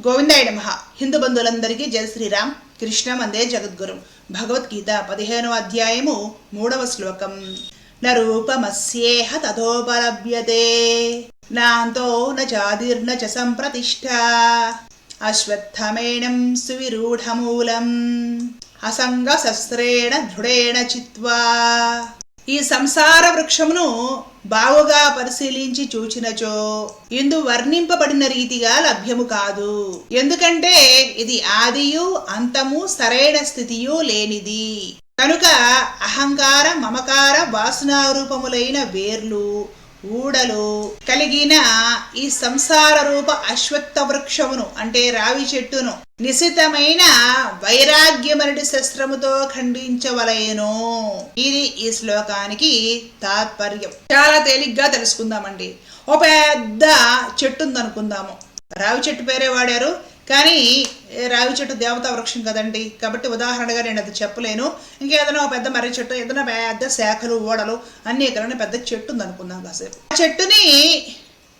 గోవిందాయ నమ. హిందూ బంధువులందరికీ జయ శ్రీరామ్. కృష్ణ వందే జగద్గురు. భగవద్గీత పదిహేనవ అధ్యాయము మూడవ శ్లోకం. నూపమస్యేహ తథోపలభ్యతే నాంతో నాదిర్న చ సంప్రతిష్ట అశ్వత్థమేణం సువిరూఢమూలం. అసంగ శస్త్రేణ దృఢేణ చిత్వా. ఈ సంసార వృక్షమును బావుగా పరిశీలించి చూచినచో ఇందు వర్ణింపబడిన రీతిగా లభ్యము కాదు. ఎందుకంటే ఇది ఆదియు అంతము సరైన స్థితియు లేనిది. కనుక అహంకార మమకార వాసనారూపములైన వేర్లు ఊడలు కలిగిన ఈ సంసార రూప అశ్వత్థ వృక్షమును అంటే రావి చెట్టును నిశితమైన వైరాగ్యమరటి శస్త్రముతో ఖండించవలయను ఇది ఈ శ్లోకానికి తాత్పర్యం. చాలా తేలిగ్గా తెలుసుకుందామండి. ఒక పెద్ద చెట్టు ఉందనుకుందాము రావి చెట్టు పేరే వాడారు? కానీ రావి చెట్టు దేవతా వృక్షం కదండి. కాబట్టి ఉదాహరణగా నేను అది చెప్పలేను. ఇంకేదైనా ఒక పెద్ద మర్రి చెట్టు ఏదైనా పెద్ద శాఖలు ఓడలు అన్ని ఎక్కడైనా పెద్ద చెట్టు ఉంది అనుకుందాం కాసేపు. ఆ చెట్టుని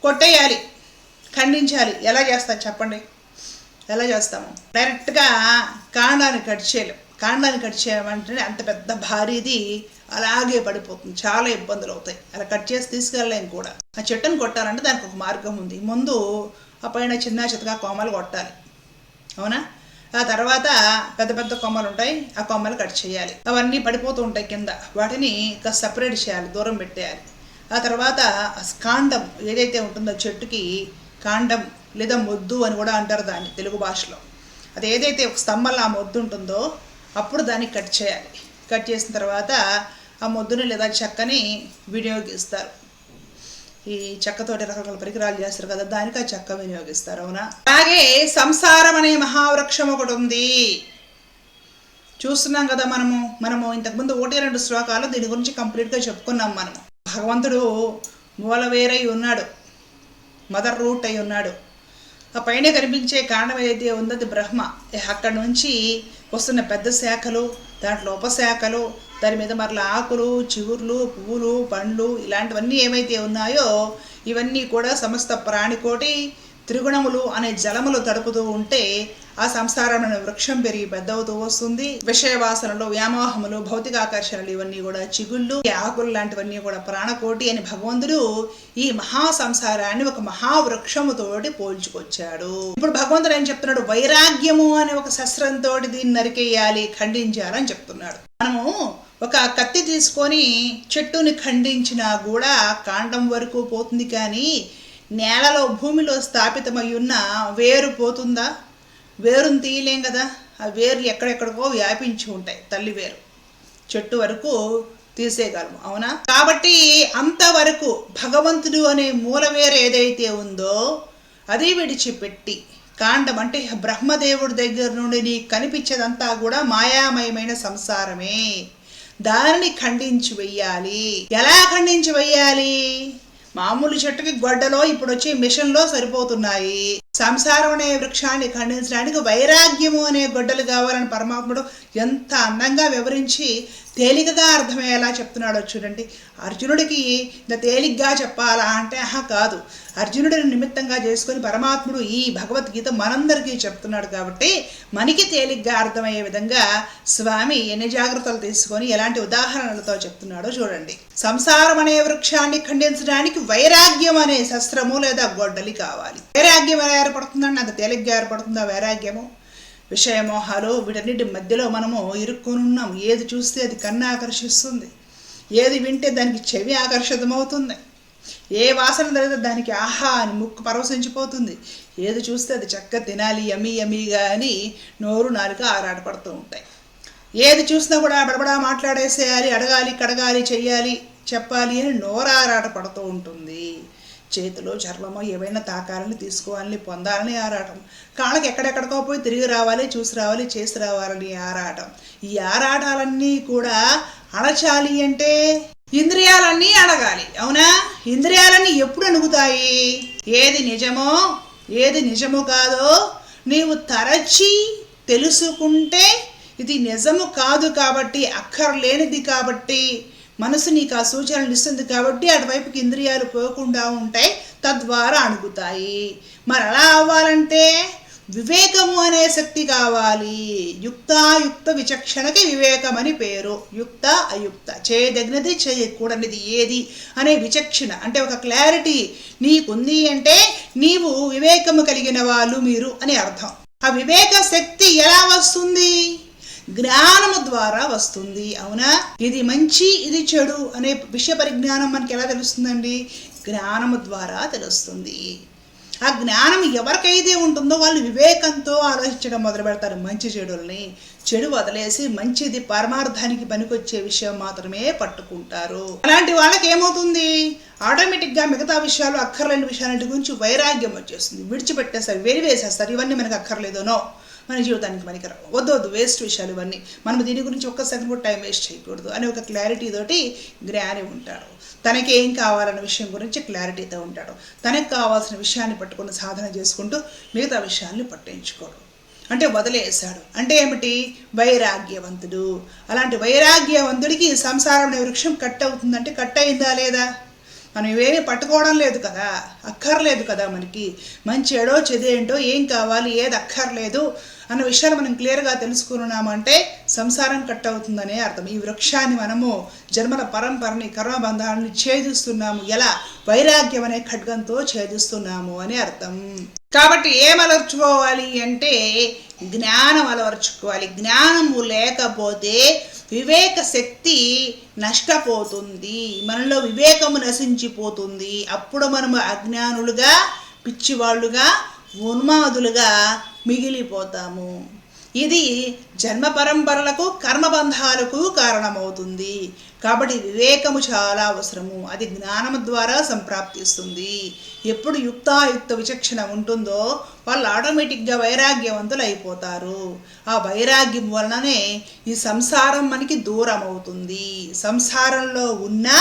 కొట్టేయాలి ఖండించాలి. ఎలా చేస్తారు చెప్పండి? ఎలా చేస్తాము? డైరెక్ట్గా కాండాన్ని కట్ చేయలేం. కాండాన్ని కట్ చేయమంటే అంత పెద్ద భారీది అలాగే పడిపోతుంది. చాలా ఇబ్బందులు అవుతాయి అలా కట్ చేసి తీసుకెళ్ళలేం కూడా. ఆ చెట్టును కొట్టాలంటే దానికి ఒక మార్గం ఉంది. ముందు ఆ పైన చిన్న చితగా కొమ్మలు కొట్టాలి. అవునా? ఆ తర్వాత పెద్ద పెద్ద కొమ్మలు ఉంటాయి. ఆ కొమ్మలు కట్ చేయాలి. అవన్నీ పడిపోతూ ఉంటాయి కింద. వాటిని సపరేట్ చేయాలి. దూరం పెట్టేయాలి. ఆ తర్వాత కాండం ఏదైతే ఉంటుందో చెట్టుకి కాండం లేదా మొద్దు అని కూడా అంటారు దాన్ని తెలుగు భాషలో. అది ఏదైతే ఒక స్తంభంలో ఆ మొద్దు ఉంటుందో అప్పుడు దాన్ని కట్ చేయాలి. కట్ చేసిన తర్వాత ఆ మొద్దుని లేదా చెక్కని వినియోగిస్తారు. ఈ చెక్కతోటి రకరకాల పరికరాలు చేస్తారు కదా దానికి ఆ చెక్క వినియోగిస్తారు అవునా? అలాగే సంసారం అనే మహావృక్షం ఒకటి ఉంది. చూస్తున్నాం కదా మనము మనము ఇంతకుముందు ఒకటి రెండు శ్లోకాలు దీని గురించి కంప్లీట్గా చెప్పుకున్నాం మనము. భగవంతుడు మూల వేరై ఉన్నాడు మదర్ రూట్ అయి ఉన్నాడు. ఆ పైన కనిపించే కాండం ఏదైతే ఉందో అది బ్రహ్మ. అక్కడ నుంచి వస్తున్న పెద్ద శాఖలు దాంట్లో ఉపశాఖలు దాని మీద మరలా ఆకులు చిగుర్లు పువ్వులు పండ్లు ఇలాంటివన్నీ ఏమైతే ఉన్నాయో ఇవన్నీ కూడా సమస్త ప్రాణికోటి త్రిగుణములు అనే జలములు తడుపుతూ ఉంటే ఆ సంసారమైన వృక్షం పెరిగి పెద్దవుతూ వస్తుంది. విషయవాసనలు వ్యామోహములు భౌతిక ఆకర్షణలు ఇవన్నీ కూడా చిగుళ్ళు ఈ ఆకులు లాంటివన్నీ కూడా ప్రాణకోటి అని భగవంతుడు ఈ మహా సంసారాన్ని ఒక మహావృక్షముతోటి పోల్చుకొచ్చాడు. ఇప్పుడు భగవంతుడు ఏం చెప్తున్నాడు? వైరాగ్యము అనే ఒక శస్త్రంతో దీన్ని నరికేయాలి ఖండించాలని చెప్తున్నాడు. మనము ఒక కత్తి తీసుకొని చెట్టుని ఖండించినా కూడా కాండం వరకు పోతుంది కానీ నేలలో భూమిలో స్థాపితమై ఉన్న వేరు పోతుందా? వేరుని తీయలేం కదా. ఆ వేర్లు ఎక్కడెక్కడికో వ్యాపించి ఉంటాయి తల్లి వేరు. చెట్టు వరకు తీసేయగలము అవునా? కాబట్టి అంతవరకు భగవంతుడు అనే మూల వేరు ఏదైతే ఉందో అది విడిచిపెట్టి కాండం అంటే బ్రహ్మదేవుడి దగ్గర నుండి నీకు కనిపించేదంతా కూడా మాయామయమైన సంసారమే. దానిని ఖండించి వెయ్యాలి ఎలా ఖండించి వెయ్యాలి మామూలు చెట్టుకి గొడ్డలో ఇప్పుడు వచ్చే మిషన్లో సరిపోతున్నాయి. సంసారం అనే వృక్షాన్ని ఖండించడానికి వైరాగ్యము అనే గొడ్డలు కావాలని పరమాత్ముడు ఎంత అందంగా వివరించి తేలికగా అర్థమయ్యేలా చెప్తున్నాడో చూడండి. అర్జునుడికి ఇంత తేలిగ్గా చెప్పాలా అంటే ఆహా కాదు. అర్జునుడిని నిమిత్తంగా చేసుకొని పరమాత్ముడు ఈ భగవద్గీత మనందరికీ చెప్తున్నాడు కాబట్టి మనకి తేలిగ్గా అర్థమయ్యే విధంగా స్వామి ఎన్ని జాగ్రత్తలు తీసుకొని ఎలాంటి ఉదాహరణలతో చెప్తున్నాడో చూడండి. సంసారం అనే వృక్షాన్ని ఖండించడానికి వైరాగ్యం అనే శస్త్రము లేదా గొడ్డలి కావాలి. వైరాగ్యం ఎలా ఏర్పడుతుందండి? అంత తేలిగ్గా ఏర్పడుతుందా వైరాగ్యము? విషయమోహాలు వీటన్నిటి మధ్యలో మనము ఇరుక్కునున్నాం ఏది చూస్తే అది కన్ను ఆకర్షిస్తుంది. ఏది వింటే దానికి చెవి ఆకర్షితమవుతుంది. ఏ వాసన జరిగితే దానికి ఆహా అని ముక్కు పరవశించిపోతుంది. ఏది చూస్తే అది చక్క తినాలి యమీ యమీగా అని నోరు నాలుక ఆరాటపడుతూ ఉంటాయి. ఏది చూసినా కూడా బడబడా మాట్లాడేసేయాలి అడగాలి కడగాలి చెయ్యాలి చెప్పాలి అని నోరారాట పడుతూ ఉంటుంది. చేతిలో చర్మమో ఏవైనా తాకాలని తీసుకోవాలని పొందాలని ఆరాటం. కాళ్ళకి ఎక్కడెక్కడికో పోయి తిరిగి రావాలి చూసి రావాలి చేసి రావాలని ఆరాటం. ఈ ఆరాటాలన్నీ కూడా అణచాలి అంటే ఇంద్రియాలన్నీ అడగాలి అవునా? ఇంద్రియాలన్నీ ఎప్పుడు అణుగుతాయి? ఏది నిజమో ఏది నిజమో కాదో నీవు తరచి తెలుసుకుంటే ఇది నిజము కాదు కాబట్టి అక్కర్లేనిది కాబట్టి మనసు నీకు ఆ సూచనలు ఇస్తుంది కాబట్టి అటువైపుకి ఇంద్రియాలు పోకుండా ఉంటాయి తద్వారా అణుగుతాయి. మరి అలా అవ్వాలంటే వివేకము అనే శక్తి కావాలి. యుక్తాయుక్త విచక్షణకి వివేకం అని పేరు. యుక్త అయుక్త. చేయదగినది చేయకూడనిది ఏది అనే విచక్షణ. అంటే ఒక క్లారిటీ నీకుంది అంటే నీవు వివేకము కలిగిన వాళ్ళు మీరు అని అర్థం. ఆ వివేక శక్తి ఎలా వస్తుంది? జ్ఞానము ద్వారా వస్తుంది. అవునా? ఇది మంచి ఇది చెడు అనే విషయ పరిజ్ఞానం మనకి ఎలా తెలుస్తుందండి? జ్ఞానము ద్వారా తెలుస్తుంది. ఆ జ్ఞానం ఎవరికైతే ఉంటుందో వాళ్ళు వివేకంతో ఆలోచించడం మొదలు పెడతారు మంచి చెడుల్ని చెడు వదిలేసి మంచిది పరమార్థానికి పనికొచ్చే విషయం మాత్రమే పట్టుకుంటారు. అలాంటి వాళ్ళకి ఏమవుతుంది? ఆటోమేటిక్గా మిగతా విషయాలు అక్కర్లేని విషయాలంటి గురించి వైరాగ్యం వచ్చేస్తుంది. విడిచిపెట్టేస్తారు వేరు వేసేస్తారు ఇవన్నీ మనకు అక్కర్లేదనో. మన జీవితానికి పనికిరావు. వద్దు వద్దు వేస్ట్ విషయాలు ఇవన్నీ. మనం దీని గురించి ఒక్క సెకండ్ కూడా టైం వేస్ట్ చేయకూడదు అనే ఒక క్లారిటీ తోటి గ్రాని ఉంటాడు. తనకి ఏం కావాలన్న విషయం గురించి క్లారిటీతో ఉంటాడు. తనకు కావాల్సిన విషయాన్ని పట్టుకుని సాధన చేసుకుంటూ మిగతా విషయాల్ని పట్టించుకోడు. అంటే వదిలేశాడు. అంటే ఏమిటి? వైరాగ్యవంతుడు. అలాంటి వైరాగ్యవంతుడికి సంసారం అనే వృక్షం కట్ అవుతుందంటే కట్ అయిందా లేదా? మనం ఇవేమి పట్టుకోవడం లేదు కదా అక్కర్లేదు కదా మనకి. మంచి ఏడో చెదేంటో ఏం కావాలి ఏది అక్కర్లేదు అన్న విషయాలు మనం క్లియర్గా తెలుసుకున్నామంటే సంసారం కట్ అవుతుందనే అర్థం. ఈ వృక్షాన్ని మనము జన్మల పరంపరని కర్మబంధాలని ఛేదిస్తున్నాము. ఎలా? వైరాగ్యం అనే ఖడ్గంతో ఛేదిస్తున్నాము అని అర్థం. కాబట్టి ఏం అలర్చుకోవాలి అంటే జ్ఞానం అలవర్చుకోవాలి. జ్ఞానము లేకపోతే వివేక శక్తి నష్టపోతుంది. మనలో వివేకము నశించిపోతుంది. అప్పుడు మనము అజ్ఞానులుగా పిచ్చివాళ్ళుగా ఉన్మాదులుగా మిగిలిపోతాము. ఇది జన్మ పరంపరలకు కర్మబంధాలకు కారణమవుతుంది. కాబట్టి వివేకము చాలా అవసరము. అది జ్ఞానము ద్వారా సంప్రాప్తిస్తుంది. ఎప్పుడు యుక్తాయుక్త విచక్షణ ఉంటుందో వాళ్ళు ఆటోమేటిక్గా వైరాగ్యవంతులు అయిపోతారు ఆ వైరాగ్యం వలననే ఈ సంసారం మనకి దూరం అవుతుంది సంసారంలో ఉన్నా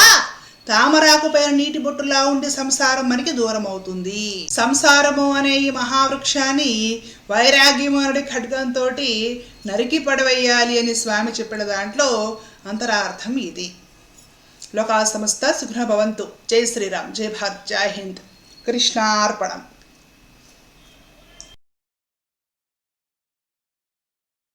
తామరాకు పైన నీటి బొట్టులా ఉండి సంసారం మనకి దూరం అవుతుంది. సంసారము అనే ఈ మహావృక్షాన్ని వైరాగ్యము అనే ఖడ్గంతో నరికి పడవేయాలి అని స్వామి చెప్పిన దాంట్లో అంతరార్థం ఇది. లోకా సమస్త సుఖ భవంతు. జై శ్రీరామ్. జై భారత్. జై హింద్. కృష్ణార్పణం.